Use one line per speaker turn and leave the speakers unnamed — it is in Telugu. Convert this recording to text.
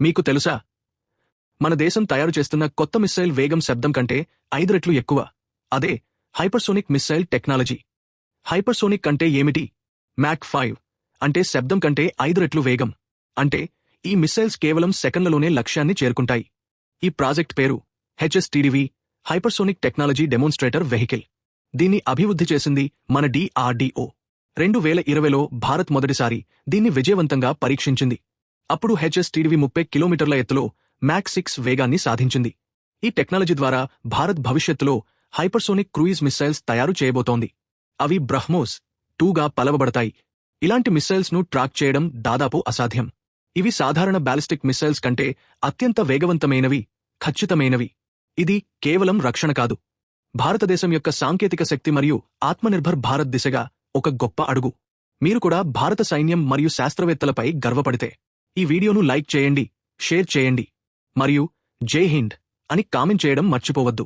మీకు తెలుసా? మన దేశం తయారు చేస్తున్న కొత్త మిస్సైల్ వేగం శబ్దం కంటే ఐదు రెట్లు ఎక్కువ. అదే హైపర్సోనిక్ మిస్సైల్ టెక్నాలజీ. హైపర్సోనిక్ అంటే ఏమిటి? మ్యాక్ ఫైవ్ అంటే శబ్దం కంటే ఐదు రెట్లు వేగం. అంటే ఈ మిస్సైల్స్ కేవలం సెకండ్లలోనే లక్ష్యాన్ని చేరుకుంటాయి. ఈ ప్రాజెక్ట్ పేరు HSTDV hypersonic technology demonstrator vehicle. దీన్ని అభివృద్ధి చేసింది మన డిఆర్డీఓ. రెండు వేల ఇరవైలో భారత్ మొదటిసారి దీన్ని విజయవంతంగా పరీక్షించింది. అప్పుడు హెచ్ఎస్టీడీవీ ముప్పై కిలోమీటర్ల ఎత్తులో మ్యాక్ సిక్స్ వేగాన్ని సాధించింది. ఈ టెక్నాలజీ ద్వారా భారత్ భవిష్యత్తులో హైపర్సోనిక్ క్రూయిజ్ మిస్సైల్స్ తయారు చేయబోతోంది. అవి బ్రహ్మోస్ టూగా పలవబడతాయి. ఇలాంటి మిస్సైల్స్ను ట్రాక్ చేయడం దాదాపు అసాధ్యం. ఇవి సాధారణ బాలిస్టిక్ మిస్సైల్స్ కంటే అత్యంత వేగవంతమైనవి ఖచ్చితమైనవి. ఇది కేవలం రక్షణ కాదు. భారతదేశం యొక్క సాంకేతిక శక్తి మరియు ఆత్మనిర్భర్ భారత్ దిశగా ఒక గొప్ప అడుగు. మీరు కూడా భారత సైన్యం మరియు శాస్త్రవేత్తలపై గర్వపడితే ఈ వీడియోను లైక్ చేయండి షేర్ చేయండి మరియు జై హింద్ అని కామెంట్ చేయడం మర్చిపోవద్దు.